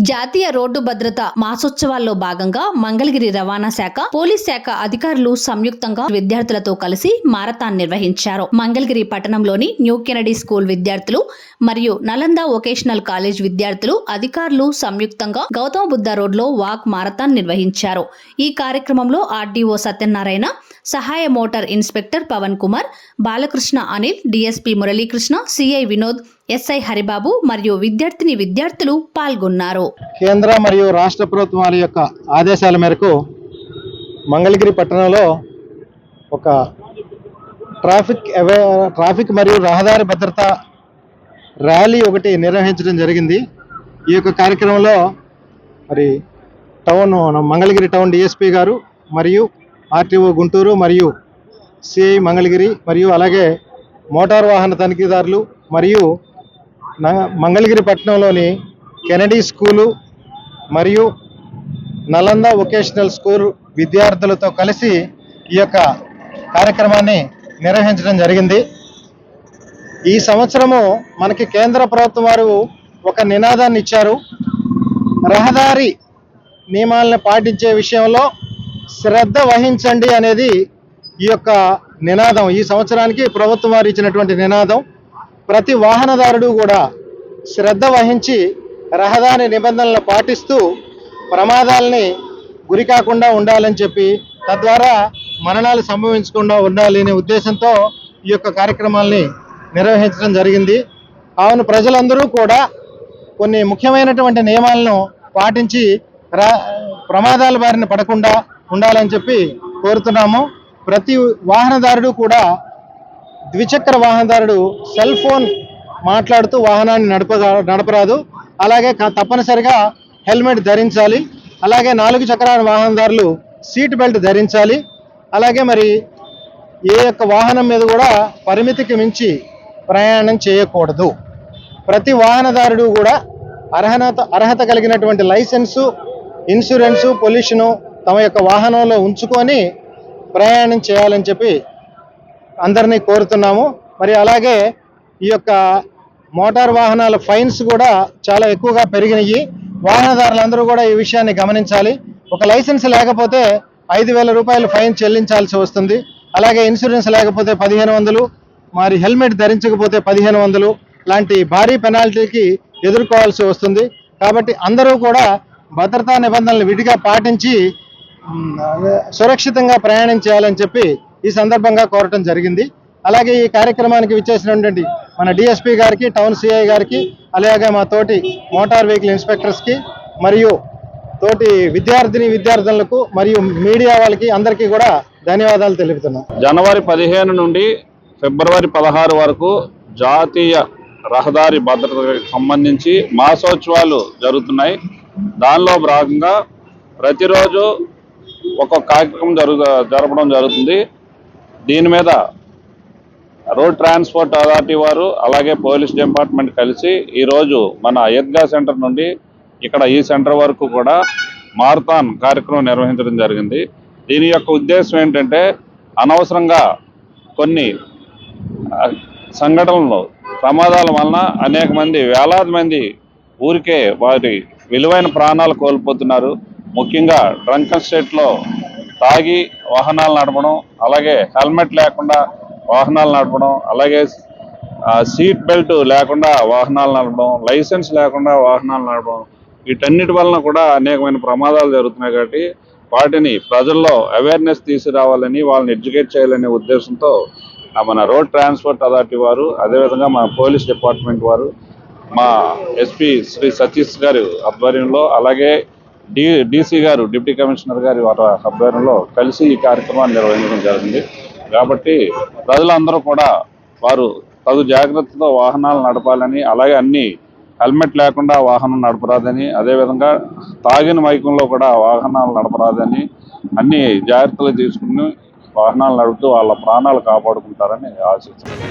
జాతీయ రోడ్డు భద్రత మాసోత్సవాల్లో భాగంగా మంగళగిరి రవాణా శాఖ పోలీస్ శాఖ అధికారులు సంయుక్తంగా విద్యార్థులతో కలిసి మారథాన్ నిర్వహించారు. మంగళగిరి పట్టణంలోని న్యూ కెనడీ స్కూల్ విద్యార్థులు మరియు నలంద వొకేషనల్ కాలేజ్ విద్యార్థులు అధికారులు సంయుక్తంగా గౌతమ బుద్ధ రోడ్లో వాక్ మారథాన్ నిర్వహించారు. ఈ కార్యక్రమంలో ఆర్డీఓ సత్యనారాయణ సహాయ motor inspector Pavan Kumar Balakrishna Anil DSP Muralikrishna CI Vinod SI Haribabu మరియు విద్యార్థిని విద్యార్థులు పాల్గొన్నారు. కేంద్ర మరియు రాష్ట్ర ప్రభుత్వాల యొక్క ఆదేశాల మేరకు మంగళగిరి పట్టణంలో ఒక ట్రాఫిక్ అవే ట్రాఫిక్ మరియు రహదారి భద్రత ర్యాలీ ఒకటి నిర్వహించడం జరిగింది. ఈ యొక్క కార్యక్రమంలో మరి టౌన్ మంగళగిరి టౌన్ డిఎస్పి గారు మరియు ఆర్టీఓ గుంటూరు మరియు సిఐ మంగళగిరి మరియు అలాగే మోటార్ వాహన తనిఖీదారులు మరియు మంగళగిరి పట్టణంలోని కెనడీ స్కూలు మరియు నలంద వొకేషనల్ స్కూల్ విద్యార్థులతో కలిసి ఈ యొక్క కార్యక్రమాన్ని నిర్వహించడం జరిగింది. ఈ సంవత్సరము మనకి కేంద్ర ప్రభుత్వం వారు ఒక నినాదాన్ని ఇచ్చారు. రహదారి నియమాలను పాటించే విషయంలో శ్రద్ధ వహించండి అనేది ఈ యొక్క నినాదం. ఈ సంవత్సరానికి ప్రభుత్వం వారు ఇచ్చినటువంటి నినాదం. ప్రతి వాహనదారుడు కూడా శ్రద్ధ వహించి రహదారి నిబంధనలు పాటిస్తూ ప్రమాదాలని గురి కాకుండా ఉండాలని చెప్పి తద్వారా మరణాలు సంభవించకుండా ఉండాలి అనే ఉద్దేశంతో ఈ యొక్క కార్యక్రమాల్ని నిర్వహించడం జరిగింది. కావున ప్రజలందరూ కూడా కొన్ని ముఖ్యమైనటువంటి నియమాలను పాటించి రా ప్రమాదాల బారిన పడకుండా ఉండాలని చెప్పి కోరుతున్నాము. ప్రతి వాహనదారుడు కూడా ద్విచక్ర వాహనదారుడు సెల్ ఫోన్ మాట్లాడుతూ వాహనాన్ని నడప నడపరాదు. అలాగే తప్పనిసరిగా హెల్మెట్ ధరించాలి. అలాగే నాలుగు చక్రాల వాహనదారులు సీట్ బెల్ట్ ధరించాలి. అలాగే మరి ఏ యొక్క వాహనం మీద కూడా పరిమితికి మించి ప్రయాణం చేయకూడదు. ప్రతి వాహనదారుడు కూడా అర్హత అర్హత కలిగినటువంటి లైసెన్సు ఇన్సూరెన్సు పొల్యూషను తమ యొక్క వాహనంలో ఉంచుకొని ప్రయాణం చేయాలని చెప్పి అందరినీ కోరుతున్నాము. మరి అలాగే ఈ యొక్క మోటార్ వాహనాల ఫైన్స్ కూడా చాలా ఎక్కువగా పెరిగినాయి. వాహనదారులందరూ కూడా ఈ విషయాన్ని గమనించాలి. ఒక లైసెన్స్ లేకపోతే ఐదు వేల రూపాయలు ఫైన్ చెల్లించాల్సి వస్తుంది. అలాగే ఇన్సూరెన్స్ లేకపోతే పదిహేను వందలు మరి హెల్మెట్ ధరించకపోతే పదిహేను వందలు లాంటి భారీ పెనాల్టీకి ఎదుర్కోవాల్సి వస్తుంది. కాబట్టి అందరూ కూడా భద్రతా నిబంధనలు విడిగా పాటించి సురక్షితంగా ప్రయాణం చేయాలని చెప్పి ఈ సందర్భంగా కోరటం జరిగింది. అలాగే ఈ కార్యక్రమానికి విచ్చేసినటువంటి మన డిఎస్పీ గారికి టౌన్ సిఐ గారికి అలాగే మా తోటి మోటార్ వెహికల్ ఇన్స్పెక్టర్స్కి మరియు తోటి విద్యార్థిని విద్యార్థులకు మరియు మీడియా వాళ్ళకి అందరికీ కూడా ధన్యవాదాలు తెలుపుతున్నాం. జనవరి పదిహేను నుండి ఫిబ్రవరి పదహారు వరకు జాతీయ రహదారి భద్రతకు సంబంధించి మాసోత్సవాలు జరుగుతున్నాయి. దానిలో భాగంగా ప్రతిరోజు ఒక్కొక్క కార్యక్రమం జరుగు జరపడం జరుగుతుంది. దీని మీద రోడ్ ట్రాన్స్పోర్ట్ అథారిటీ వారు అలాగే పోలీస్ డిపార్ట్మెంట్ కలిసి ఈరోజు మన ఈద్గా సెంటర్ నుండి ఇక్కడ ఈ సెంటర్ వరకు కూడా మారథాన్ కార్యక్రమం నిర్వహించడం జరిగింది. దీని యొక్క ఉద్దేశం ఏంటంటే అనవసరంగా కొన్ని సంఘటనలు ప్రమాదాల వలన అనేక మంది వేలాది మంది ఊరికే వారి విలువైన ప్రాణాలు కోల్పోతున్నారు. ముఖ్యంగా డ్రంకన్ స్టేట్లో తాగి వాహనాలు నడపడం అలాగే హెల్మెట్ లేకుండా వాహనాలు నడపడం అలాగే సీట్ బెల్ట్ లేకుండా వాహనాలు నడపడం లైసెన్స్ లేకుండా వాహనాలు నడపడం వీటన్నిటి వలన కూడా అనేకమైన ప్రమాదాలు జరుగుతున్నాయి కాబట్టి వాటిని ప్రజల్లో అవేర్నెస్ తీసుకురావాలని వాళ్ళని ఎడ్యుకేట్ చేయాలనే ఉద్దేశంతో ఆ, మన రోడ్ ట్రాన్స్పోర్ట్ అథారిటీ వారు అదేవిధంగా మన పోలీస్ డిపార్ట్మెంట్ వారు మా ఎస్పీ శ్రీ సతీష్ గారు ఆధ్వర్యంలో అలాగే D DC garu deputy commissioner గారి వారి ఆధ్వర్యంలో కలిసి ఈ కార్యక్రమాన్ని నిర్వహించడం జరిగింది. కాబట్టి ప్రజలందరూ కూడా వారు తగు జాగ్రత్తతో వాహనాలు నడపాలని అలాగే అన్ని హెల్మెట్ లేకుండా వాహనం నడపరాదని అదేవిధంగా తాగిన మైకంలో కూడా వాహనాలు నడపరాదని అన్ని జాగ్రత్తలు తీసుకుని వాహనాలు నడుపుతూ వాళ్ళ ప్రాణాలు కాపాడుకుంటారని ఆశిస్తున్నాను